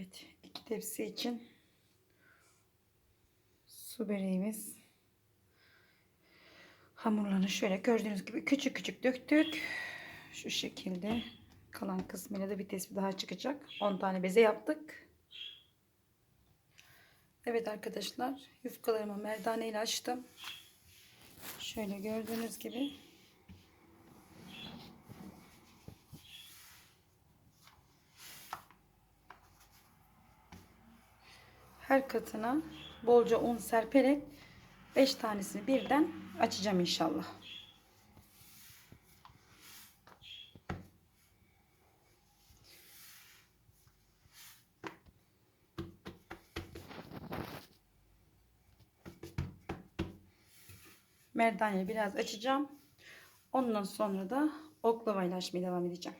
Evet, iki tepsi için su böreğimiz hamurlarını şöyle gördüğünüz gibi küçük küçük döktük. Şu şekilde kalan kısmıyla da bir tespih daha çıkacak. 10 tane beze yaptık. Evet arkadaşlar yufkalarımı merdane ile açtım. Şöyle gördüğünüz gibi her katına bolca un serperek 5 tanesini birden açacağım inşallah. Merdane biraz açacağım. Ondan sonra da oklavayla açmaya devam edeceğim.